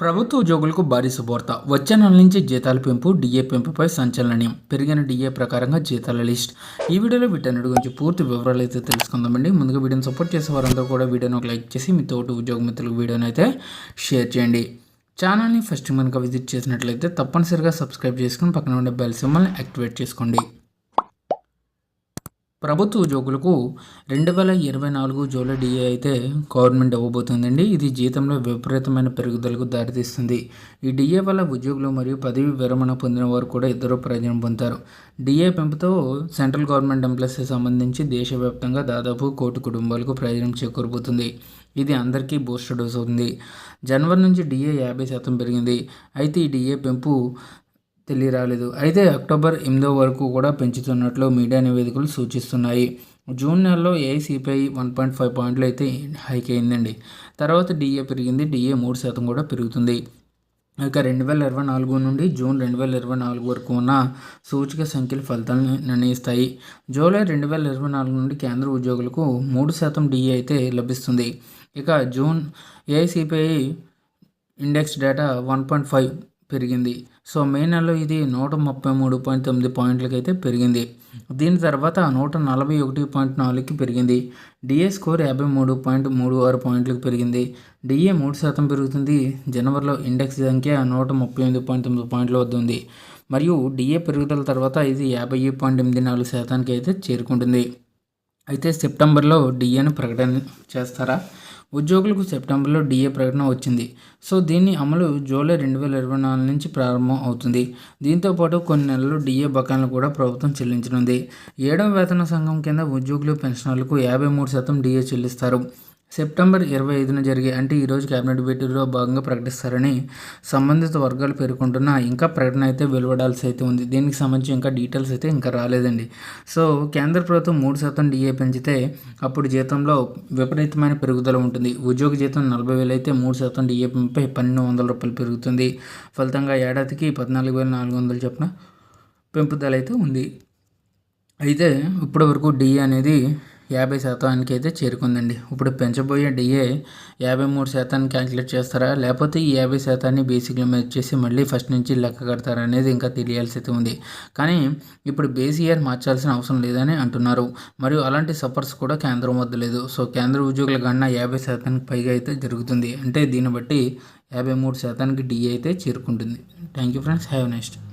ప్రభుత్వ ఉద్యోగులకు భారీ శుభవార్త వచ్చే నెల నుంచి జీతాల పెంపు డిఏ పెంపుపై సంచలనం పెరిగిన డిఏ ప్రకారంగా జీతాల లిస్ట్. ఈ వీడియోలో వీటన్నిటి గురించి పూర్తి వివరాలు అయితే తెలుసుకుందామండి. ముందుగా వీడియోని సపోర్ట్ చేసే వారందరూ కూడా వీడియోని ఒక లైక్ చేసి మీ తోటి ఉద్యోగ మిత్రులకు వీడియోని అయితే షేర్ చేయండి. ఛానల్ని ఫస్ట్ కనుక విజిట్ చేసినట్లయితే తప్పనిసరిగా సబ్స్క్రైబ్ చేసుకుని పక్కన ఉండే బెల్ సింబల్ని యాక్టివేట్ చేసుకోండి. ప్రభుత్వ ఉద్యోగులకు రెండు వేల ఇరవై నాలుగు జూలై డిఏ అయితే గవర్నమెంట్ ఇవ్వబోతుందండి. ఇది జీతంలో విపరీతమైన పెరుగుదలకు దారితీస్తుంది. ఈ డిఏ వల్ల ఉద్యోగులు మరియు పదవి విరమణ పొందిన వారు కూడా ఇద్దరు ప్రయోజనం పొందుతారు. డిఏ పెంపుతో సెంట్రల్ గవర్నమెంట్ ఎంప్లాయీస్కి సంబంధించి దేశవ్యాప్తంగా దాదాపు కోటి కుటుంబాలకు ప్రయోజనం చేకూరబోతుంది. ఇది అందరికీ బూస్టర్ డోస్ అవుతుంది. జనవరి నుంచి డిఏ యాభై శాతం పెరిగింది. అయితే ఈ డిఏ పెంపు తెలియరాలేదు. అయితే అక్టోబర్ ఎనిమిదో వరకు కూడా పెంచుతున్నట్లు మీడియా నివేదికలు సూచిస్తున్నాయి. జూన్ నెలలో ఏఐసిపిఐ వన్ పాయింట్ ఫైవ్ పాయింట్లు అయితే హైక్ అయిందండి. తర్వాత డిఏ పెరిగింది. డిఏ మూడు శాతం కూడా పెరుగుతుంది. ఇక రెండు వేల ఇరవై నాలుగు నుండి జూన్ రెండు వేల ఇరవై నాలుగు వరకు ఉన్న సూచిక సంఖ్యల ఫలితాలను నిర్ణయిస్తాయి. జూలై రెండు వేల ఇరవై నాలుగు నుండి కేంద్ర ఉద్యోగులకు మూడు శాతం డిఏ అయితే లభిస్తుంది. ఇక June AICPI index data one point five పెరిగింది. సో మే నెలలో ఇది నూట ముప్పై మూడు పాయింట్ తొమ్మిది పాయింట్లకి అయితే పెరిగింది. దీని తర్వాత నూట నలభై ఒకటి పాయింట్ నాలుగుకి పెరిగింది. డిఏ స్కోర్ యాభై మూడు పాయింట్ మూడు ఆరు పాయింట్లకు పెరిగింది. డిఏ మూడు శాతం పెరుగుతుంది. జనవరిలో ఇండెక్స్ సంఖ్య నూట ముప్పై ఎనిమిది పాయింట్ తొమ్మిది పాయింట్ల వద్ద ఉంది. మరియు డిఏ పెరుగుదల తర్వాత ఇది యాభై పాయింట్ ఎనిమిది నాలుగు శాతానికి అయితే చేరుకుంటుంది. అయితే సెప్టెంబర్లో డిఏను ప్రకటన చేస్తారా? ఉద్యోగులకు సెప్టెంబర్లో డిఏ ప్రకటన వచ్చింది. సో దీన్ని అమలు జూలై రెండు వేల ఇరవై నాలుగు నుంచి ప్రారంభం అవుతుంది. దీంతోపాటు కొన్ని నెలలు డిఏ బకాయిలను కూడా ప్రభుత్వం చెల్లించనుంది. ఏడవ వేతన సంఘం కింద ఉద్యోగులు పెన్షనర్లకు యాభై మూడు శాతం డిఏ చెల్లిస్తారు. సెప్టెంబర్ ఇరవై ఐదున జరిగే అంటే ఈరోజు కేబినెట్ భేటీలో భాగంగా ప్రకటిస్తారని సంబంధిత వర్గాలు పేర్కొంటున్న ఇంకా ప్రకటన అయితే వెలువడాల్సి అయితే ఉంది. దీనికి సంబంధించి ఇంకా డీటెయిల్స్ అయితే ఇంకా రాలేదండి. సో కేంద్ర ప్రభుత్వం మూడు శాతం డిఏ పెంచితే అప్పుడు జీతంలో విపరీతమైన పెరుగుదల ఉంటుంది. ఉద్యోగ జీతం నలభై వేలు అయితే మూడు శాతం డిఏ పెంపై పన్నెండు వందల రూపాయలు పెరుగుతుంది. ఫలితంగా ఏడాదికి పద్నాలుగు వేల నాలుగు వందలు చొప్పున పెంపుదల అయితే ఉంది. అయితే ఇప్పటివరకు డిఏ అనేది యాభై శాతానికి అయితే చేరుకుందండి. ఇప్పుడు పెంచబోయే డిఏ యాభై మూడు శాతాన్ని క్యాలిక్యులేట్ చేస్తారా? లేకపోతే ఈ యాభై శాతాన్ని బేసిక్లో మీద చేసి మళ్ళీ ఫస్ట్ నుంచి లెక్క కడతారా అనేది ఇంకా తెలియాల్సి అయితే ఉంది. కానీ ఇప్పుడు బేస్ ఇయర్ మార్చాల్సిన అవసరం లేదని అంటున్నారు. మరియు అలాంటి సఫర్స్ కూడా కేంద్రం వద్ద లేదు సో కేంద్ర ఉద్యోగుల గణన యాభై శాతానికి పైగా అయితే జరుగుతుంది. అంటే దీన్ని బట్టి యాభై మూడు శాతానికి డిఏ అయితే చేరుకుంటుంది. Thank you friends. Have next